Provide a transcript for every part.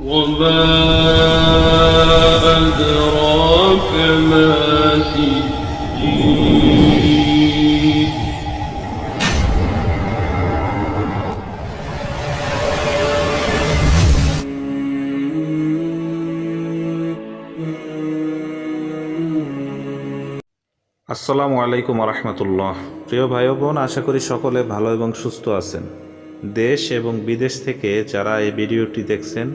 وما أدراك ما سجين আসসালামু আলাইকুম রহমতুল্লাহ প্রিয় ভাই ও বোন আশা করি সকলে ভালো এবং সুস্থ আছেন দেশ এবং বিদেশ থেকে যারা এই ভিডিওটি দেখছেন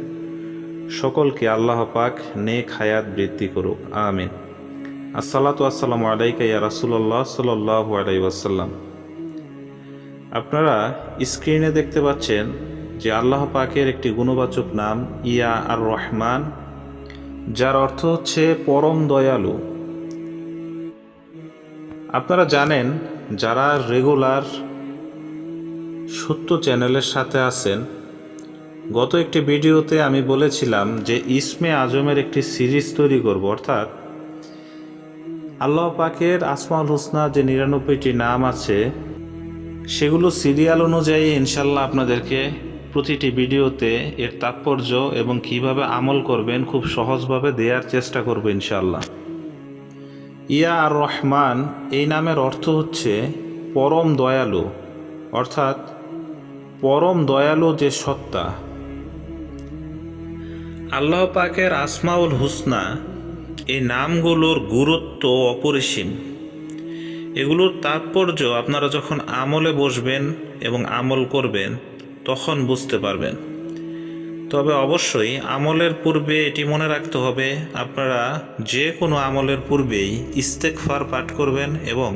সকলকে আল্লাহ পাক নেক হায়াত বৃদ্ধি করুক, আমিন। আসসালাতু আসসালামু আলাইকা ইয়া রাসূলুল্লাহ সাল্লাল্লাহু আলাইহি ওয়াসাল্লাম। আপনারা স্ক্রিনে দেখতে পাচ্ছেন যে আল্লাহ পাকের একটি গুণবাচক নাম ইয়া আর রহমান যার অর্থ হচ্ছে পরম দয়ালু। আপনারা জানেন, যারা রেগুলার সত্য চ্যানেলের সাথে আছেন গত একটি ভিডিওতে আমি বলেছিলাম যে ইসমে আজমের একটি সিরিজ তৈরি করব, অর্থাৎ আল্লাহ পাকের আসমাউল হোসনা যে নিরানব্বইটি নাম আছে, সেগুলো সিরিয়াল অনুযায়ী ইনশাল্লাহ আপনাদেরকে প্রতিটি ভিডিওতে এর তাৎপর্য এবং কীভাবে আমল করবেন খুব সহজভাবে দেওয়ার চেষ্টা করব ইনশাল্লাহ ইয়া আর রহমান, এই নামের অর্থ হচ্ছে পরম দয়ালু, অর্থাৎ পরম দয়ালু যে সত্তা। আল্লাহ পাকের আসমাউল হুসনা, এই নামগুলোর গুরুত্ব অপরিসীম। এগুলোর তাৎপর্য আপনারা যখন আমলে বসবেন এবং আমল করবেন, তখন বুঝতে পারবেন। তবে অবশ্যই আমলের পূর্বে এটি মনে রাখতে হবে, আপনারা যে কোনো আমলের পূর্বেই ইস্তেকফার পাঠ করবেন এবং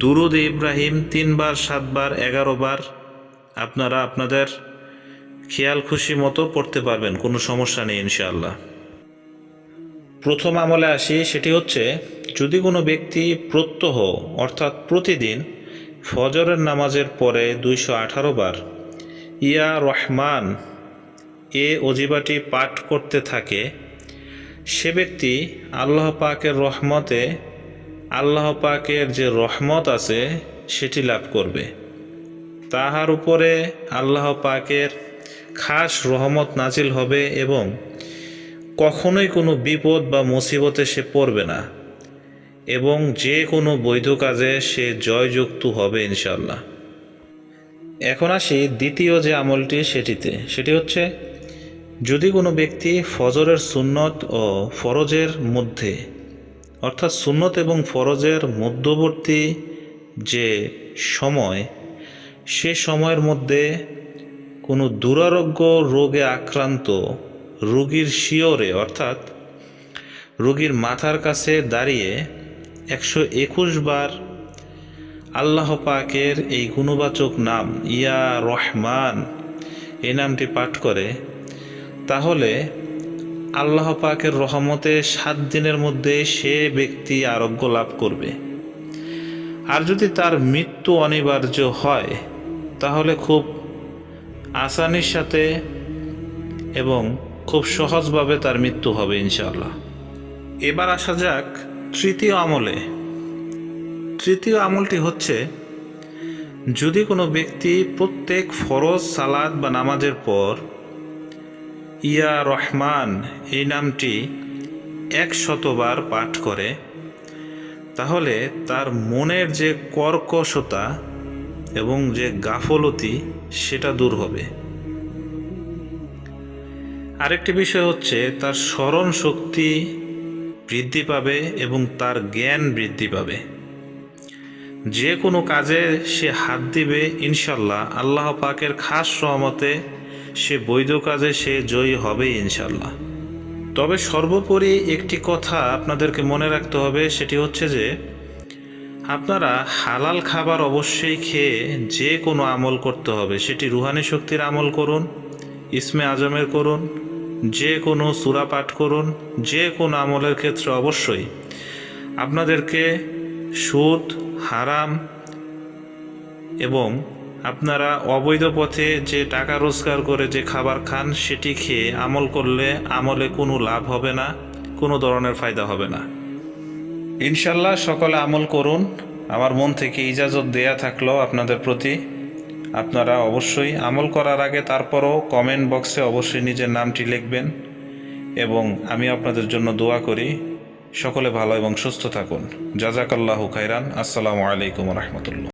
দুরুদ ইব্রাহিম তিনবার, সাতবার এগারো বার আপনারা আপনাদের খেয়াল খুশি মতো পড়তে পারবেন, কোনো সমস্যা নেই ইনশাআল্লাহ। প্রথম আমলে আসি, সেটি হচ্ছে, যদি কোনো ব্যক্তি প্রত্যহ, অর্থাৎ প্রতিদিন, ফজরের নামাজের পরে দুইশো আঠারো বার ইয়া রহমান এ অজিবাটি পাঠ করতে থাকে, সে ব্যক্তি আল্লাহ পাকের রহমতে, আল্লাহ পাকের যে রহমত আছে, সেটি লাভ করবে। তাহার উপরে আল্লাহ পাকের খাস রহমত নাজিল হবে এবং কখনোই কোনো বিপদ বা মুসিবতে সে পড়বে না। এবং যে কোনো বৈধ কাজে সে জয়যুক্ত হবে ইনশাল্লাহ এখন আসি দ্বিতীয় যে আমলটি সেটিতে। সেটি হচ্ছে, যদি কোনো ব্যক্তি ফজরের সুন্নত ও ফরজের মধ্যে, অর্থাৎ সুন্নত এবং ফরজের মধ্যবর্তী যে সময়, সে সময়ের মধ্যে কোনো দুরারোগ্য রোগে আক্রান্ত রোগীর শিওরে, অর্থাৎ রোগীর মাথার কাছে দাঁড়িয়ে একশো একুশ বার আল্লাহ পাকের এই গুণবাচক নাম, ইয়া রহমান, এই নামটি পাঠ করে, তাহলে আল্লাহ পাকের রহমতে সাত দিনের মধ্যে সে ব্যক্তি আরোগ্য লাভ করবে। আর যদি তার মৃত্যু অনিবার্য হয়, তাহলে খুব আসানির সাথে এবং খুব সহজভাবে তার মৃত্যু হবে, ইনশাআল্লাহ। এবার আসা যাক তৃতীয় আমলে। তৃতীয় আমলটি হচ্ছে, যদি কোনো ব্যক্তি প্রত্যেক ফরজ সালাদ বা নামাজের পর, ইয়া রহমান, এই নামটি এক শতবার পাঠ করে, তাহলে তার মনের যে কর্কশতা এবং যে গাফলতি সেটা দূর হবে। আরেকটি বিষয় হচ্ছে, তার স্মরণ শক্তি বৃদ্ধি পাবে এবং তার জ্ঞান বৃদ্ধি পাবে। যে কোনো কাজে সে হাত দিবে, ইনশাল্লাহ। আল্লাহ পাকের খাস সহমতে সে বৈধ কাজে সে জয়ী হবে, ইনশাল্লাহ। তবে সর্বোপরি একটি কথা আপনাদেরকে মনে রাখতে হবে, সেটি হচ্ছে যে আপনারা হালাল খাবার অবশ্যই খেয়ে যে কোনো আমল করতে হবে। সেটি রুহানি শক্তির আমল করুন, ইসমে আজমের করুন, যে কোনো সুরা পাঠ করুন, যে কোনো আমলের ক্ষেত্রে অবশ্যই। আপনাদেরকে সুদ, হারাম এবং আপনারা অবৈধ পথে যে টাকা রোজগার করে যে খাবার খান, সেটি খেয়ে আমল করলে আমলে কোনো লাভ হবে না, কোনো ধরনের ফায়দা হবে না। ইনশাল্লাহ সকলে আমল করুন। আমার মন থেকে ইজাজত দেয়া থাকল আপনাদের প্রতি। আপনারা অবশ্যই আমল করার আগে তারপরও কমেন্ট বক্সে অবশ্যই নিজের নামটি লিখবেন এবং আমি আপনাদের জন্য দোয়া করি। সকলে ভালো এবং সুস্থ থাকুন। জাজাকাল্লাহু খাইরান আসসালামু আলাইকুম রহমতুল্লাহ।